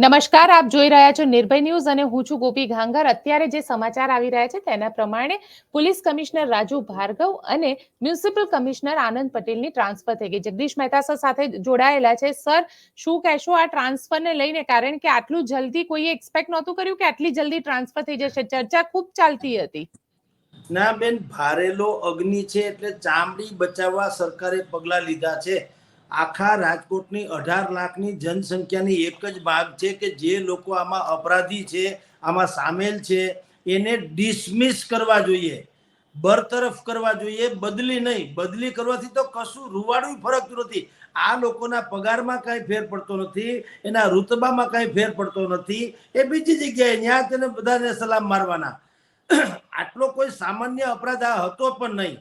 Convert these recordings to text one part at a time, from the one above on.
નમસ્કાર, આપ જોઈ રહ્યા છો નિર્ભય ન્યૂઝ અને હું છું ગોપી ઘાંગર. અત્યારે જે સમાચાર આવી રહ્યા છે તેના પ્રમાણે પોલીસ કમિશનર રાજુ ભાર્ગવ અને મ્યુનિસિપલ કમિશનર આનંદ પટેલની ટ્રાન્સફર થઈ ગઈ. જગદીશ મહેતા સર સાથે જોડાયેલા છે. સર, શું કહેશો આ ટ્રાન્સફરને લઈને? કારણ કે આટલું જલ્દી કોઈએ એક્સપેક્ટ નહોતું કર્યું કે આટલી જલ્દી ટ્રાન્સફર થઈ જશે. ચર્ચા ખૂબ ચાલતી હતી. ના બેન, ભારેલો અગ્નિ છે એટલે ચામડી બચાવવા સરકારે પગલાં લીધા છે. આખા રાજકોટની અઢાર લાખની જનસંખ્યાની એક જ ભાગ છે કે જે લોકો આમાં અપરાધી છે, આમાં સામેલ છે, એને ડિસમિસ કરવા જોઈએ, બરતરફ કરવા જોઈએ, બદલી નહીં. બદલી કરવાથી તો કશું રૂવાડું ફરકતું નથી. આ લોકોના પગારમાં કાંઈ ફેર પડતો નથી, એના રુતબામાં કાંઈ ફેર પડતો નથી. એ બીજી જગ્યાએ ત્યાં તેને બધાને સલામ મારવાના. આટલો કોઈ સામાન્ય અપરાધ આ હતો પણ નહીં.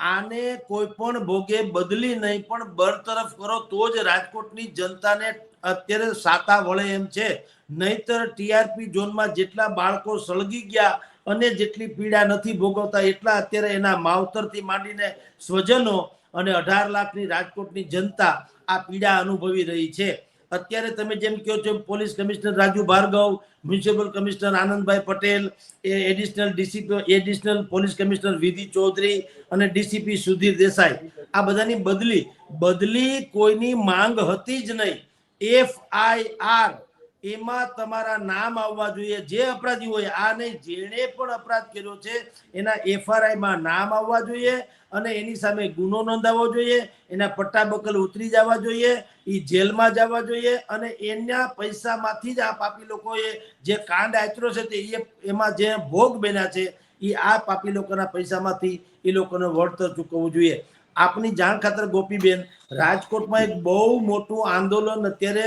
આને કોઈ પણ ભોગે બદલી નહીં, પણ બરતરફ કરો, તો જ રાજકોટની જનતાને અત્યારે સાતા વળે એમ છે. નહીતર ટીઆરપી ઝોનમાં જેટલા બાળકો સળગી ગયા અને જેટલી પીડા નથી ભોગવતા, એટલા અત્યારે એના માવતરથી માંડીને સ્વજનો અને અઢાર લાખની રાજકોટની જનતા આ પીડા અનુભવી રહી છે. અત્યારે તમે જેમ કહો છો, police commissioner Raju Bhargav, municipal commissioner Anandbhai Patel, એ additional DCP additional police commissioner Vidhi Chaudhary અને ડીસીપી સુધીર દેસાઈ. આ બધાની બદલી બદલી કોઈની માંગ હતી જ નહીં. એફ આઈ આર એમાં તમારા નામ આવવા જોઈએ. જે અપરાધી હોય આ નહીં જેણે પણ અપરાધ કર્યો છે, એના એફઆરઆઈમાં નામ આવવા જોઈએ અને એની સામે ગુનો નોંધાવવો જોઈએ, એના પટ્ટા બકલ ઉતરી જવા જોઈએ, એ જેલમાં જવા જોઈએ અને એના પૈસામાંથી જ આ પાપી લોકોએ જે કાંડ આચર્યો છે તે એમાં જે ભોગ બન્યા છે, એ આ પાપી લોકોના પૈસામાંથી એ લોકોને વળતર ચૂકવવું જોઈએ. આપની જાણ ખાતર ગોપીબેન, રાજકોટમાં એક બહુ મોટું આંદોલન અત્યારે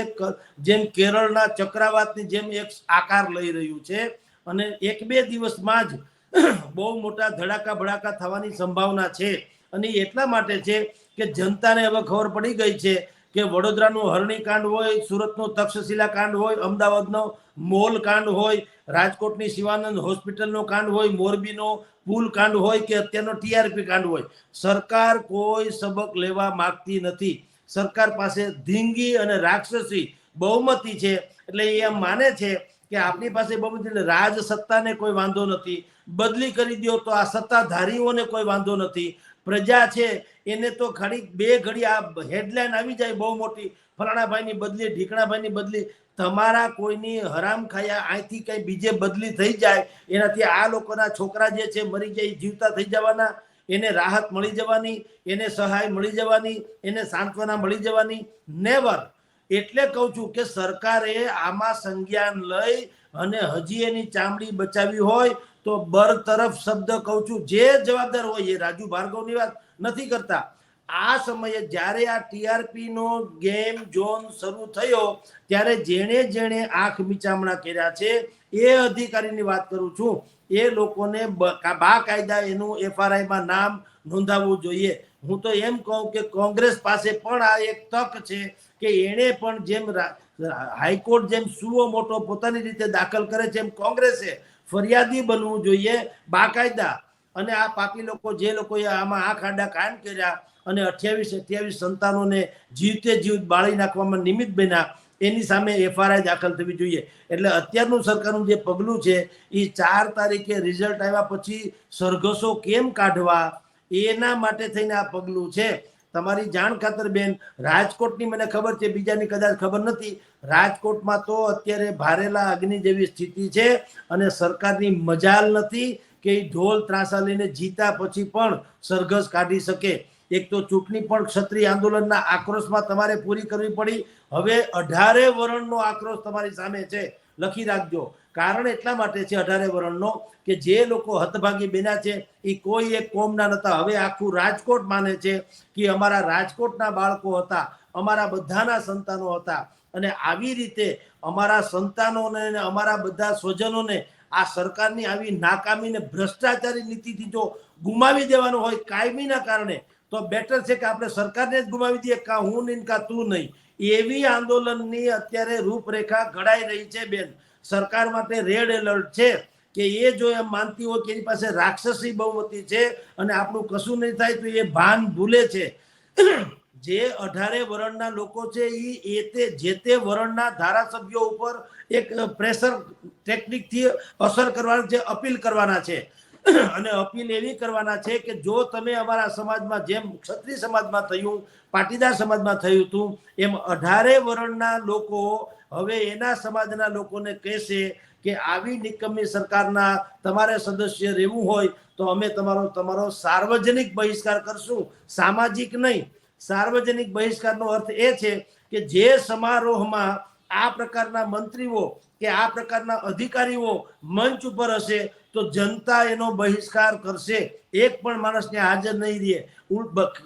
જેમ કેરળના ચક્રાવાતની જેમ એક આકાર લઈ રહ્યું છે અને એક બે દિવસમાં જ બહુ મોટા ધડાકા ભડાકા થવાની સંભાવના છે. અને એટલા માટે છે કે જનતાને હવે ખબર પડી ગઈ છે કે વડોદરાનું હરણી કાંડ હોય, સુરતનો તક્ષશિલા કાંડ હોય, અમદાવાદનો મોલ કાંડ હોય રાજકોટની શિવાનંદ હોસ્પિટલનો કાંડ હોય, મોરબીનો પુલ કાંડ હોય કે અત્યારનો ટીઆરપી કાંડ હોય, સરકાર કોઈ સબક લેવા માંગતી નથી. સરકાર પાસે ધીંગી અને રાક્ષસી બહુમતી છે. એટલે એ એમ માને છે કે આપણી પાસે બહુમતી એટલે રાજ સત્તાને કોઈ વાંધો નથી. બદલી કરી દો તો આ સત્તાધારીઓને કોઈ વાંધો નથી. પ્રજા છે, એને તો ખાલી બે ઘડી આ હેડલાઇન આવી જાય બહુ મોટી. ફલાણાભાઈની બદલી, ઢીકણાભાઈની બદલી. તમારા કોઈની હરામ ખાયા અહીંથી કઈ બીજે બદલી થઈ જાય, એનાથી આ લોકોના છોકરા જે છે મરી જાય જીવતા થઈ જવાના. એને રાહત મળી જવાની, એને સહાય મળી જવાની, એને સાંત્વના મળી જવાની. નેવર એટલે કહું છું કે સરકારે આમાં સંજ્ઞાન લઈ અને હજી એની ચામડી બચાવી હોય તો બરતરફ શબ્દ કહું છું. જે જવાબદાર હોય એ રાજુ ભાર્ગવની વાત નથી કરતા. આ સમયે જ્યારે આ ટીઆરપી નો ગેમ ઝોન શરૂ થયો, ત્યારે જેણે જેણે આંખ મીચામણા કર્યા છે, એ અધિકારીની વાત કરું છું. એ લોકોને બાકાયદા એનું એફઆરઆઈ માં નામ નોંધાવવું જોઈએ. હું તો એમ કહું કે કોંગ્રેસ પાસે પણ આ એક તક છે કે એણે પણ જેમ હાઈકોર્ટ જેમ સુઓ મોટો પોતાની રીતે દાખલ કરે છે એમ કોંગ્રેસે ફરિયાદી બનવું જોઈએ. બાકાયદા અને આ પાપી લોકો જે લોકોએ આમાં આંખ આડા કાન કર્યા અને અઠ્યાવીસ અઠ્યાવીસ સંતાનોને જીવતે જીવ બાળી નાખવામાં નિમિત્ત બન્યા, એની સામે એફઆરઆઈ દાખલ થવી જોઈએ. એટલે અત્યારનું સરકારનું જે પગલું છે એ ચાર તારીખે રિઝલ્ટ આવ્યા પછી સરઘસો કેમ કાઢવા, એના માટે થઈને આ પગલું છે. તમારી જાણ ખાતર બેન, રાજકોટની મને ખબર છે, બીજાની કદાચ ખબર નથી, રાજકોટમાં તો અત્યારે ભારેલા અગ્નિ જેવી સ્થિતિ છે અને સરકારની મજાલ નથી કે ઢોલ ત્રાસા લઈને જીતા પછી પણ સરઘસ કાઢી શકે. એક તો ચૂંટણી પણ ક્ષત્રિય આંદોલનના આક્રોશમાં તમારે પૂરી કરવી પડી. હવે અઢારે વરણનો આક્રોશ તમારી સામે છે. લખી રાખજો. કારણ એટલા માટે છે અઢારે વરણનો કે જે લોકો હતભાગી બન્યા છે એ કોઈ એક કોમના નતા. હવે આખું રાજકોટ માને છે કે અમારા રાજકોટના બાળકો હતા, અમારા બધાના સંતાનો હતા. અને આવી રીતે અમારા સંતાનોને અમારા બધા સ્વજનોને આ સરકારની આવી નાકામી ને ભ્રષ્ટાચારી નીતિથી જો ગુમાવી દેવાનો હોય કાયમીના કારણે, તો બેટર છે કે આપણે સરકારને જ ગુમાવી દઈએ કા હું નહીં કા તું નહીં. એવી આંદોલનની અત્યારે રૂપરેખા ઘડાઈ રહી છે બેન. સરકાર માટે રેડ એલર્ટ છે કે એ જો એમ માનતી હોય કે એની પાસે રાક્ષસી બહુમતી છે અને આપણું કશું નહીં થાય તો એ ભાન ભૂલે છે. જે અઢારે વરણના લોકો છે એ તે જે તે વરણના ધારાસભ્યો ઉપર એક પ્રેશર ટેકનિકથી અસર કરવાની છે અપીલ કરવાના છે. અને અપીલ એવી કરવાના છે કે જો તમે અમારા સમાજમાં જેમ ક્ષત્રિય સમાજમાં થયું, પાટીદાર સમાજમાં થયું હતું એમ અઢારે વરણના લોકો હવે એના સમાજના લોકોને કહેશે કે આવી નિકમ્મી સરકારના તમારે સદસ્ય રહેવું હોય તો અમે તમારો તમારો સાર્વજનિક બહિષ્કાર કરશું. સામાજિક નહીં સાર્વજનિક બહિષ્કારનો અર્થ એ છે કે જે સમારોહમાં આ પ્રકારના મંત્રીઓ કે આ પ્રકારના અધિકારીઓ મંચ ઉપર હશે, તો જનતા એનો બહિષ્કાર કરશે. એક પણ માણસને હાજર નહીં રહે.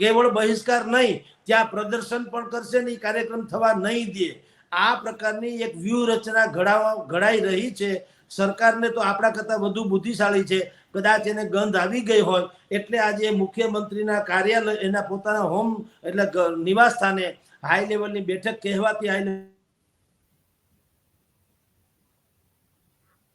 કેવળ બહિષ્કાર નહીં, ત્યાં પ્રદર્શન પણ કરશે નહીં, કાર્યક્રમ થવા નહીં દે. આ પ્રકારની એક વ્યૂહરચના ઘડાવા, ઘડાઈ રહી છે સરકારને તો આપણા કરતાં વધુ બુદ્ધિશાળી છે. કદાચ એને ગંધ આવી ગઈ હોય, એટલે આજે મુખ્યમંત્રીના કાર્યાલય, એના પોતાના હોમ એટલે નિવાસ સ્થાને હાઈ લેવલની બેઠક કહેવાતી હાઈ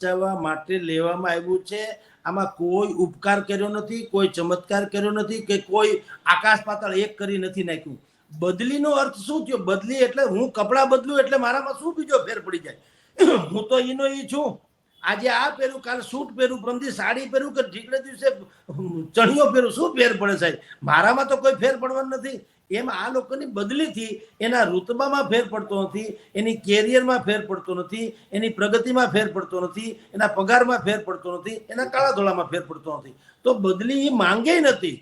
બચાવવા માટે લેવામાં આવ્યું છે. આમાં કોઈ ઉપકાર કર્યો નથી, કોઈ ચમત્કાર કર્યો નથી કે કોઈ આકાશ પાતાળ એક કરી નથી નાખ્યું. બદલીનો અર્થ શું થયો? બદલી એટલે હું કપડાં બદલું એટલે મારામાં શું બીજો ફેર પડી જાય? હું તો ઈનો ઈ છું. આજે આ પહેરું કાલ સૂટ પહેરું પ્રમથી સાડી પહેરું કે ઢીકડે દિવસે ચણિયો પહેરું શું ફેર પડે સાહેબ? મારામાં તો કોઈ ફેર પડવાનું નથી. એમ આ લોકોની બદલીથી એના ઋતબામાં ફેર પડતો નથી, એની કેરિયરમાં ફેર પડતો નથી, એની પ્રગતિમાં ફેર પડતો નથી, એના પગારમાં ફેર પડતો નથી, એના કાળા ધોળામાં ફેર પડતો નથી. તો બદલી એ માંગે નથી.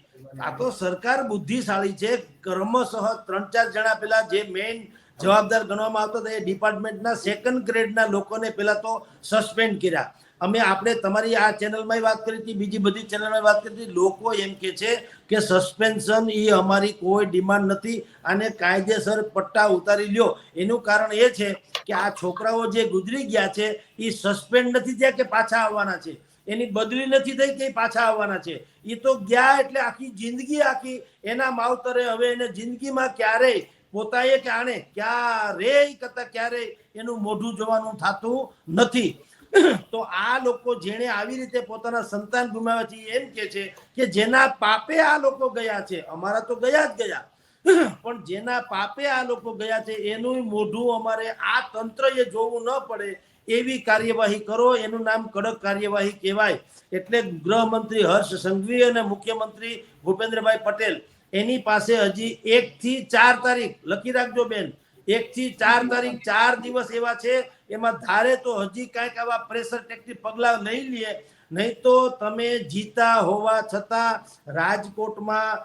આ તો સરકાર બુદ્ધિશાળી છે. કર્મશઃ ત્રણ ચાર જણા પેલા જે મેઇન જવાબદાર ગણવામાં આવતો હતો. એ ડિપાર્ટમેન્ટના સેકન્ડ ગ્રેડના લોકોને પહેલાં તો સસ્પેન્ડ કર્યા. અમે આપણે તમારી આ ચેનલમાં વાત કરી હતી, બીજી બધી ચેનલમાં વાત કરી હતી. લોકો એમ કે છે કે સસ્પેન્શન એ અમારી કોઈ ડિમાન્ડ નથી અને કાયદેસર પટ્ટા ઉતારી લ્યો. એનું કારણ એ છે કે આ છોકરાઓ જે ગુજરી ગયા છે એ સસ્પેન્ડ નથી થયા કે પાછા આવવાના છે? એની બદલી નથી થઈ કે પાછા આવવાના છે? એ તો ગયા એટલે આખી જિંદગી આખી એના માવતરે હવે એને જિંદગીમાં ક્યારેય પોતાએ કે આણે ક્યારેય કરતા ક્યારેય એનું મોઢું જોવાનું થતું નથી. તો આ લોકો જેણે આવી રીતે પોતાના સંતાન ગુમાવ્યા છે, એમ કે છે કે જેના પાપે આ લોકો ગયા છે, અમારા તો ગયા જ ગયા. પણ જેના પાપે આ લોકો ગયા છે, એનું મોઢું અમારે આ તંત્રએ જોવું ન પડે, એવી કાર્યવાહી કરો, એનું નામ કડક કાર્યવાહી કહેવાય. એટલે ગૃહમંત્રી હર્ષ સંઘવી અને મુખ્યમંત્રી ભૂપેન્દ્રભાઈ પટેલ એની પાસે હજી એક થી ચાર તારીખ, લખી રાખજો બેન, એક થી ચાર તારીખ, ચાર દિવસ એવા છે, એમાં ધારે તો હજી કાંઈક આવા પ્રેશર ટેકની પગલાં નહીં લે. નહીં તો તમે જીતા હોવા છતાં રાજકોટમાં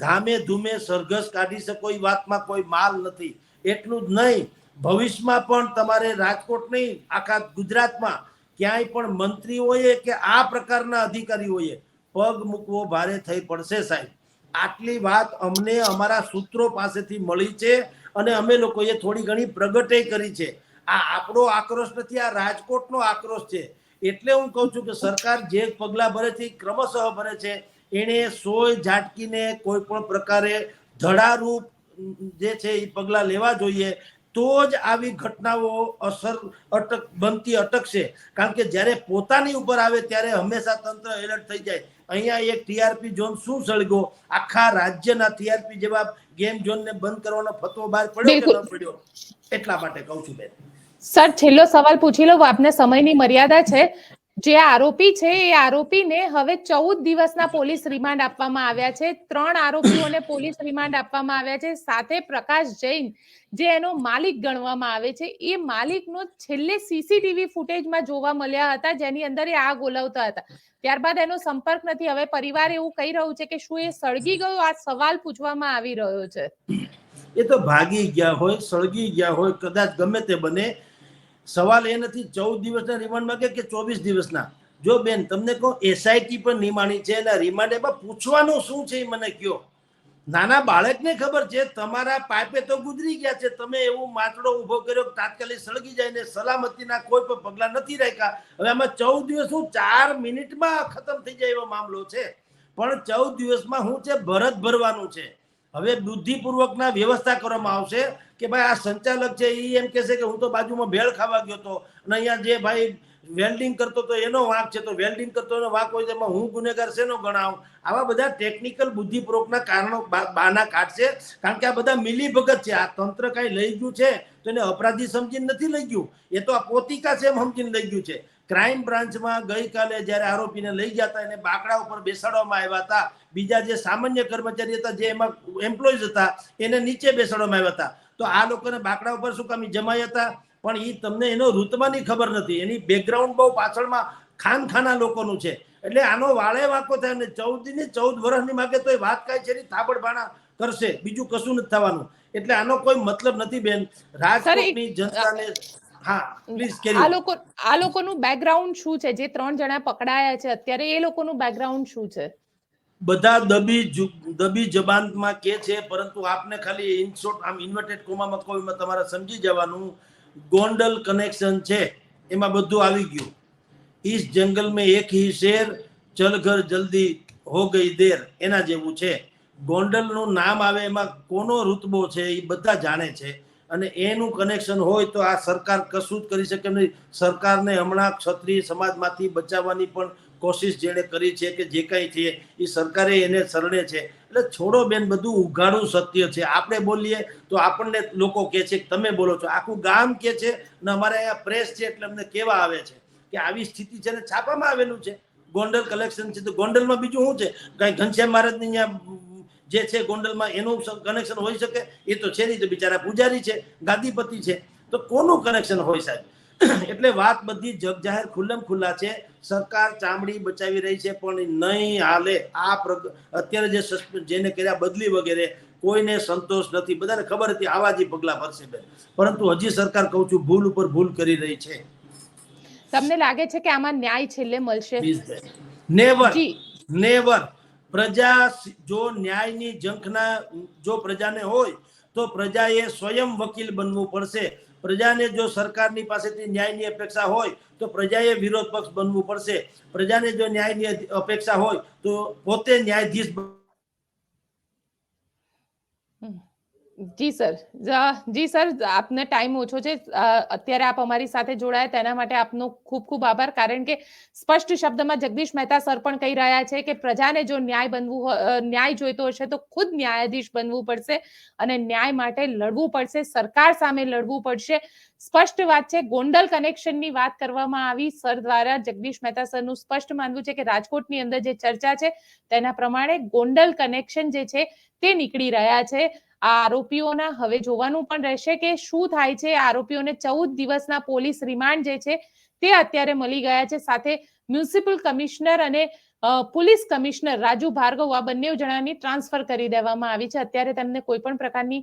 ધામે ધૂમે સરઘસ કાઢી શકો એ વાતમાં કોઈ માલ નથી. એટલું જ નહીં, ભવિષ્યમાં પણ તમારે રાજકોટ નહીં, આખા ગુજરાતમાં ક્યાંય પણ મંત્રીઓએ કે આ પ્રકારના અધિકારીઓએ પગ મૂકવો ભારે થઈ પડશે સાહેબ. આટલી વાત અમને અમારા સૂત્રો પાસેથી મળી છે અને અમે લોકોએ થોડી ઘણી પ્રગટે કરી છે. આ આપણો આક્રોશ નથી, આ રાજકોટનો આક્રોશ છે. એટલે હું કહું છું કે સરકાર જે પગલાં ભરે છે ક્રમશઃ ભરે છે. એણે સોય ઝાટકીને કોઈ પણ પ્રકારે ધડારૂપ જે છે, એ પગલાં લેવા જોઈએ. તો જ આવી ઘટનાઓ અસર અટક બનતી અટકશે. કારણ કે જ્યારે પોતાની ઉપર આવે ત્યારે હંમેશા તંત્ર એલર્ટ થઈ જાય. અહીંયા એક ટીઆરપી ઝોન શું સળગો? આખા રાજ્યના ટીઆરપી જેવા ગેમ ઝોનને બંધ કરવાનો ફતવો બહાર પડ્યો કે ન પડ્યો? એટલા માટે કહું છું બેન. સર છેલ્લો સવાલ પૂછી લઉં. આપને સમયની મર્યાદા છે. જે આરોપી છે, એ આરોપીને હવે ચૌદ દિવસના પોલીસ રિમાન્ડ આપવામાં આવ્યા છે. ત્રણ આરોપીઓને પોલીસ રિમાન્ડ આપવામાં આવ્યા છે. સાથે પ્રકાશ જૈન, જે એનો માલિક ગણવામાં આવે છે, એ માલિકનો છેલ્લે સીસીટીવી ફૂટેજમાં જોવા મળ્યા હતા, જેની અંદર એ આગ ઓલવતા હતા. ત્યારબાદ એનો સંપર્ક નથી. હવે પરિવાર એવું કહી રહ્યું છે કે શું એ સળગી ગયો? આ સવાલ પૂછવામાં આવી રહ્યો છે. એ તો ભાગી ગયા હોય, સળગી ગયા હોય, કદાચ ગમે તે બને સવાલ એ નથી, ચૌદ દિવસના રિમાન્ડ માંગે કે ચોવીસ દિવસના? જો બેન, તમને કહો એસઆઈટી પણ નિમાણી છે, એના રિમાન્ડ એમાં પૂછવાનું શું છે એ મને કયો નાના બાળકને ખબર છે, તમારા પાઇપે તો ગુજરી ગયા છે, તમે એવું માટલો ઊભો કર્યો તાત્કાલિક સળગી જાય ને સલામતીના કોઈ પણ પગલાં નથી રાખ્યા. હવે આમાં ચૌદ દિવસ હું ચાર મિનિટમાં ખતમ થઈ જાય એવો મામલો છે. પણ ચૌદ દિવસમાં શું છે, ભરત ભરવાનું છે. હવે બુદ્ધિપૂર્વકના વ્યવસ્થા કરવામાં આવશે કે ભાઈ આ સંચાલક છે એ એમ કહેશે કે હું તો બાજુમાં ભેળ ખાવા ગયો હતો અને અહીંયા જે ભાઈ વેલ્ડિંગ કરતો તો એનો વાંક છે, તો વેલ્ડિંગ કરતો એનો વાંક હોય તેમાં હું ગુનેગાર શેનો ગણાવ? આવા બધા ટેકનિકલ બુદ્ધિપૂર્વકના કારણો બા- બહાના કાઢશે. કારણ કે આ બધા મિલીભગત છે. આ તંત્ર કાંઈ લઈ ગયું છે તો એને અપરાધી સમજીને નથી લઈ ગયું. એ તો આ પોતિકા છે એમ સમજીને લઈ ગયું છે. ક્રાઇમ બ્રાન્ચમાં ગઈકાલે જ્યારે આરોપીને લઈ ગયા હતા એને બાકડા ઉપર બેસાડવામાં આવ્યા હતા. બીજા જે સામાન્ય કર્મચારી હતા જે એમાં એમ્પ્લોઈઝ હતા એને નીચે બેસાડવામાં આવ્યા હતા. તો આ લોકોને બાકડા ઉપર શું કામ જમાયા હતા? પણ એ તમને એનો રૂતમાની ખબર નથી. એની બેકગ્રાઉન્ડ બહુ પાછળમાં ખાન ખાના લોકોનું છે. એટલે આનો વાળે વાંકો થાય અને ચૌદ ને ચૌદ વર્ષની માગે તો વાત કાંઈ છે એની થાબડભાણા કરશે. બીજું કશું નથી થવાનું. એટલે આનો કોઈ મતલબ નથી બેન. રાજકોટની જનતાને આ લોકોનું બેકગ્રાઉન્ડ શું છે? જે ત્રણ જણા પકડાયા છે અત્યારે એ લોકોનું બેકગ્રાઉન્ડ શું છે? બધા દબી દબી જબાનમાં કે છે પરંતુ આપને ખાલી ઇનશોર્ટ આમ ઇન્વર્ટેડ કોમામાં કોઈમાં તમારે સમજી જવાનું ગોંડલ કનેક્શન છે એમાં બધું આવી ગયું. ઇસ જંગલ મેં એક હી શેર ચલ ઘર જલ્દી હો ગઈ દેર એના જેવું છે. ગોંડલનું નામ આવે એમાં કોનો રુતબો છે એ બધા જાણે છે. અને એનું કનેક્શન હોય તો આ સરકાર કશું જ કરી શકે નહીં. સરકારને હમણાં ક્ષત્રિય સમાજમાંથી બચાવવાની પણ કોશિશ જેણે કરી છે કે જે કંઈ છે એ સરકારે એને શરણે છે. એટલે છોડો બેન, બધું ઉઘાડું સત્ય છે. આપણે બોલીએ તો આપણને લોકો કહે છે કે તમે બોલો છો. આખું ગામ કે છે ને અમારે અહીંયા પ્રેસ છે એટલે અમને કેવા આવે છે કે આવી સ્થિતિ છે ને છાપામાં આવેલું છે. ગોંડલ કલેક્શન છે તો ગોંડલમાં બીજું શું છે? કાંઈ ઘનશ્યામ મહારાજની અહીંયા જે છે ગોંડલમાં એનું કનેક્શન હોઈ શકે એ તો છે નહીં તો બિચારા પૂજારી છે ગાદીપતિ છે. તો કોનું કનેક્શન હોય સાહેબ? એટલે વાત બધી જગ જાહેર ખુલ્લમ ખુલ્લા છે. સરકાર ચામડી બચાવી રહી છે પણ નહીં હાલે. આ અત્યારે જે જેને કર્યા બદલી વગેરે કોઈને સંતોષ નથી. બધાને ખબર હતી આવા જ પગલા ભરશે બેન. પરંતુ હજી સરકાર કહું છું ભૂલ ઉપર ભૂલ કરી રહી છે. તમને લાગે છે કે આમાં ન્યાય છેલ્લે મળશે? નેવર નેવર પ્રજા જો ન્યાયની ઝંખના, જો પ્રજાને હોય, તો પ્રજાએ સ્વયં વકીલ બનવું પડશે. પ્રજાને જો સરકારની પાસેથી ન્યાયની અપેક્ષા હોય, તો પ્રજાએ વિરોધ પક્ષ બનવું પડશે. પ્રજાને જો ન્યાયની અપેક્ષા હોય, તો પોતે ન્યાયાધીશ બ- જી સર. જી સર, આપને ટાઈમ ઓછો છે. અત્યારે આપ અમારી સાથે જોડાયા તેના માટે આપનો ખૂબ ખૂબ આભાર. કારણ કે સ્પષ્ટ શબ્દમાં જગદીશ મહેતા સર પણ કહી રહ્યા છે કે પ્રજાને જો ન્યાય બનવું ન્યાય જોઈતો હશે તો ખુદ ન્યાયાધીશ બનવું પડશે અને ન્યાય માટે લડવું પડશે, સરકાર સામે લડવું પડશે. સ્પષ્ટ વાત છે, ગોંડલ કનેક્શનની વાત કરવામાં આવી. સર દ્વારા જગદીશ મહેતા સરનું સ્પષ્ટ માનવું છે કે રાજકોટની અંદર જે ચર્ચા છે તેના પ્રમાણે ગોંડલ કનેક્શન જે છે તે નીકળી રહ્યા છે. આ આરોપીઓના હવે જોવાનું પણ રહેશે કે શું થાય છે. આરોપીઓને ચૌદ દિવસના પોલીસ રિમાન્ડ જે છે તે અત્યારે મળી ગયા છે. સાથે મ્યુનિસિપલ કમિશનર અને પોલીસ કમિશનર રાજુ ભાર્ગવ આ બંને જણાની ટ્રાન્સફર કરી દેવામાં આવી છે. અત્યારે તેમને કોઈ પણ પ્રકારની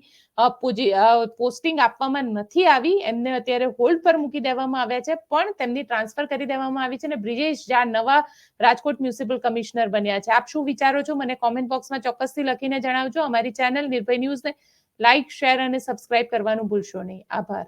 પોસ્ટિંગ આપવામાં નથી આવી. એમને અત્યારે હોલ્ડ પર મૂકી દેવામાં આવ્યા છે, પણ તેમની ટ્રાન્સફર કરી દેવામાં આવી છે અને બ્રિજેશ ઝા નવા રાજકોટ મ્યુનિસિપલ કમિશનર બન્યા છે. આપ શું વિચારો છો? મને કોમેન્ટ બોક્સમાં ચોક્કસથી લખીને જણાવજો. અમારી ચેનલ નિર્ભય ન્યૂઝને લાઇક શેર અને સબસ્ક્રાઇબ કરવાનું ભૂલશો નહીં. આભાર.